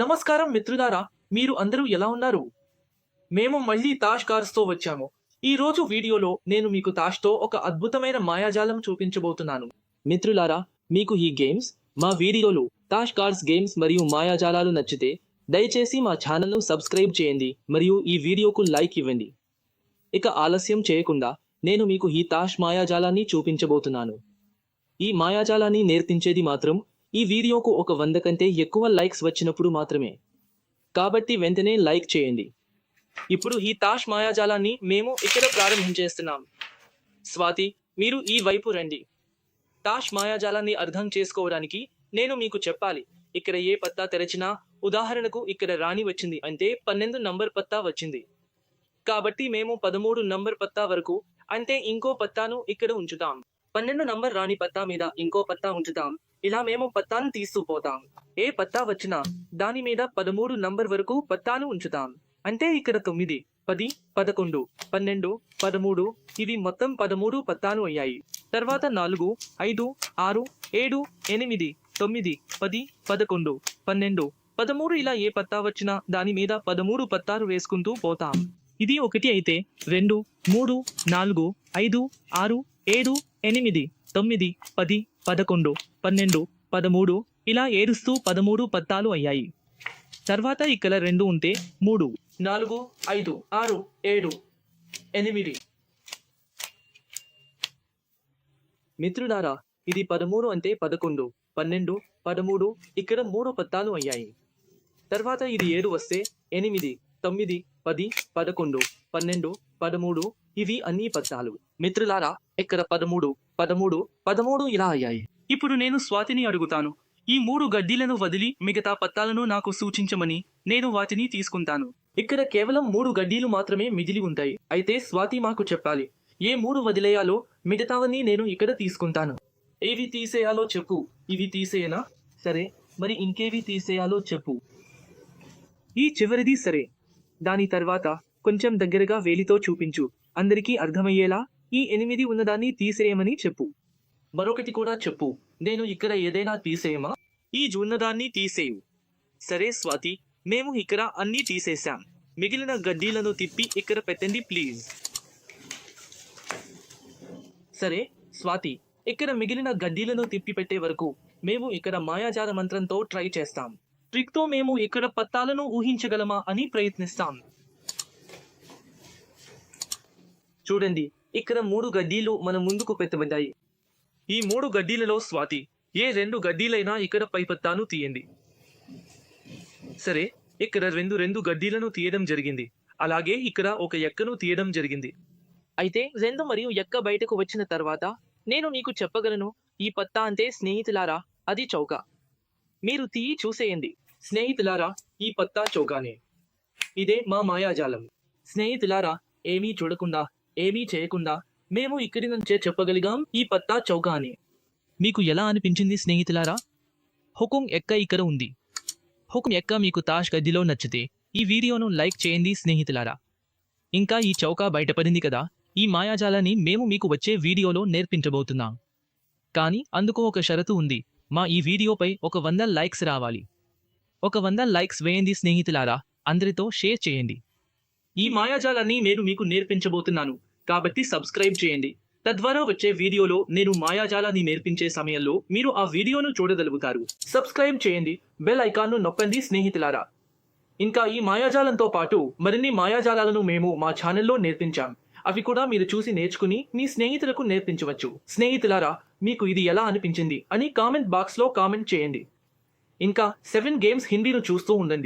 నమస్కారం మిత్రులారా మీరు అందరూ ఎలా ఉన్నారు? మేము మళ్ళీ తాష్ కార్స్తో వచ్చాము. ఈ రోజు వీడియోలో నేను మీకు తాష్తో ఒక అద్భుతమైన మాయాజాలం చూపించబోతున్నాను. మిత్రులారా మీకు ఈ గేమ్స్ మా వీడియోలు తాష్ కార్స్ గేమ్స్ మరియు మాయాజాలాలు నచ్చితే దయచేసి మా ఛానల్ను సబ్స్క్రైబ్ చేయండి మరియు ఈ వీడియోకు లైక్ ఇవ్వండి. ఇక ఆలస్యం చేయకుండా నేను మీకు ఈ తాష్ మాయాజాలాన్ని చూపించబోతున్నాను. ఈ మాయాజాలాన్ని నేర్పించేది మాత్రం ఈ వీడియోకు ఒక వంద కంటే ఎక్కువ లైక్స్ వచ్చినప్పుడు మాత్రమే. కాబట్టి వెంటనే లైక్ చేయండి. ఇప్పుడు ఈ తాష్ మాయాజాలాన్ని మేము ఇక్కడ ప్రారంభించేస్తున్నాం. స్వాతి మీరు ఈ వైపు రండి. తాష్ మాయాజాలాన్ని అర్థం చేసుకోవడానికి నేను మీకు చెప్పాలి. ఇక్కడ ఏ పత్తా తెరచినా ఉదాహరణకు ఇక్కడ రాణి వచ్చింది అంటే పన్నెండు నంబర్ పత్తా వచ్చింది. కాబట్టి మేము పదమూడు నంబర్ పత్తా వరకు అంటే ఇంకో పత్తాను ఇక్కడ ఉంచుతాం. పన్నెండు నంబర్ రాణి పత్తా మీద ఇంకో పత్తా ఉంచుతాం. ఇలా మేము పత్తాను తీస్తూ పోతాం ఏ పత్తా వచ్చినా దాని మీద పదమూడు నంబర్ వరకు పత్తాను ఉంచుతాం. అంటే ఇక్కడ తొమ్మిది పది పదకొండు పన్నెండు పదమూడు ఇవి మొత్తం పదమూడు పత్తాలు అయ్యాయి. తర్వాత నాలుగు ఐదు ఆరు ఏడు ఎనిమిది తొమ్మిది పది పదకొండు పన్నెండు పదమూడు ఇలా ఏ పత్తా వచ్చినా దాని మీద పదమూడు పత్తాలు వేసుకుంటూ పోతాం. ఇది ఒకటి అయితే రెండు మూడు నాలుగు ఐదు ఆరు ఏడు ఎనిమిది తొమ్మిది పది పదకొండు పన్నెండు పదమూడు ఇలా ఏడుస్తూ పదమూడు పత్తాలు అయ్యాయి. తర్వాత ఇక్కడ రెండు ఉంటే మూడు నాలుగు ఐదు ఆరు ఏడు ఎనిమిది. మిత్రులారా ఇది పదమూడు అంటే పదకొండు పన్నెండు పదమూడు ఇక్కడ మూడు పత్తాలు అయ్యాయి. తర్వాత ఇది ఏడు వస్తే ఎనిమిది తొమ్మిది పది పదకొండు పన్నెండు పదమూడు ఇవి అన్ని పత్తాలు మిత్రులారా ఇక్కడ పదమూడు పదమూడు పదమూడు ఇలా అయ్యాయి. ఇప్పుడు నేను స్వాతిని అడుగుతాను. ఈ మూడు గడ్డీలను వదిలి మిగతా పత్తాలను నాకు సూచించమని నేను వాటిని తీసుకుంటాను. ఇక్కడ కేవలం మూడు గడ్డీలు మాత్రమే మిగిలి ఉంటాయి. అయితే స్వాతి మాకు చెప్పాలి. ఏ మూడు వదిలేయాలో మిగతావన్నీ నేను ఇక్కడ తీసుకుంటాను. ఏవి తీసేయాలో చెప్పు. ఇవి తీసేయనా? సరే. మరి ఇంకేవి తీసేయాలో చెప్పు. ఈ చివరిది సరే. దాని తర్వాత కొంచెం దగ్గరగా వేలితో చూపించు. అందరికీ అర్థమయ్యేలా ఈ ఎనిమిది ఉన్నదాన్ని తీసేయమని చెప్పు. మరొకటి కూడా చెప్పు. నేను ఇక్కడ ఏదైనా తీసేయమా? ఈ ఉన్నదాన్ని తీసేయు. సరే స్వాతి మేము ఇక్కడ అన్నీ తీసేశాం. మిగిలిన గడ్డీలను తిప్పి ఇక్కడ పెట్టండి ప్లీజ్. సరే స్వాతి ఇక్కడ మిగిలిన గడ్డీలను తిప్పి పెట్టే వరకు మేము ఇక్కడ మాయాజాల మంత్రంతో ట్రై చేస్తాం. ట్రిక్తో మేము ఇక్కడ పత్తాలను ఊహించగలమా అని ప్రయత్నిస్తాం. చూడండి ఇక్కడ మూడు గడ్డీలు మన ముందుకు పెట్టబడ్డాయి. ఈ మూడు గడ్డీలలో స్వాతి ఏ రెండు గడ్డీలైనా ఇక్కడ పైపత్తాను తీయండి. సరే ఇక్కడ రెండు రెండు గడ్డీలను తీయడం జరిగింది. అలాగే ఇక్కడ ఒక ఎక్కను తీయడం జరిగింది. అయితే రెండు మరియు ఎక్క బయటకు వచ్చిన తర్వాత నేను నీకు చెప్పగలను ఈ పత్తా అంటే స్నేహితులారా అది చౌక. మీరు తీయి చూసేయండి. స్నేహితులారా ఈ పత్తా చౌకానే. ఇదే మా మాయాజాలం. స్నేహితులారా ఏమీ చూడకుండా ఏమీ చేయకుండా మేము ఇక్కడి నుంచే చెప్పగలిగాం ఈ పత్తా చౌకా అని మీకు ఎలా అనిపించింది స్నేహితులారా? హుకుం ఎక్క ఇక్కడ ఉంది. హుకుం ఎక్క మీకు తాష్ గదిలో నచ్చితే ఈ వీడియోను లైక్ చేయండి స్నేహితులారా. ఇంకా ఈ చౌకా బయటపడింది కదా ఈ మాయాజాలాన్ని మేము మీకు వచ్చే వీడియోలో నేర్పించబోతున్నాం. కానీ అందుకు ఒక షరతు ఉంది మా ఈ వీడియోపై ఒక వంద లైక్స్ రావాలి. ఒక వంద లైక్స్ వేయండి స్నేహితులారా అందరితో షేర్ చేయండి. ఈ మాయాజాలాన్ని నేను మీకు నేర్పించబోతున్నాను. కాబట్టి సబ్స్క్రైబ్ చేయండి. తద్వారా వచ్చే వీడియోలో నేను మాయాజాలాన్ని నేర్పించే సమయంలో మీరు ఆ వీడియోను చూడగలుగుతారు. సబ్స్క్రైబ్ చేయండి. బెల్ ఐకాన్ను నొక్కండి స్నేహితులారా. ఇంకా ఈ మాయాజాలంతో పాటు మరిన్ని మాయాజాలాలను మేము మా ఛానల్లో నేర్పించాం. అవి కూడా మీరు చూసి నేర్చుకుని మీ స్నేహితులకు నేర్పించవచ్చు. స్నేహితులారా మీకు ఇది ఎలా అనిపించింది అని కామెంట్ బాక్స్లో కామెంట్ చేయండి. ఇంకా సెవెన్ గేమ్స్ హిందీను చూస్తూ ఉండండి.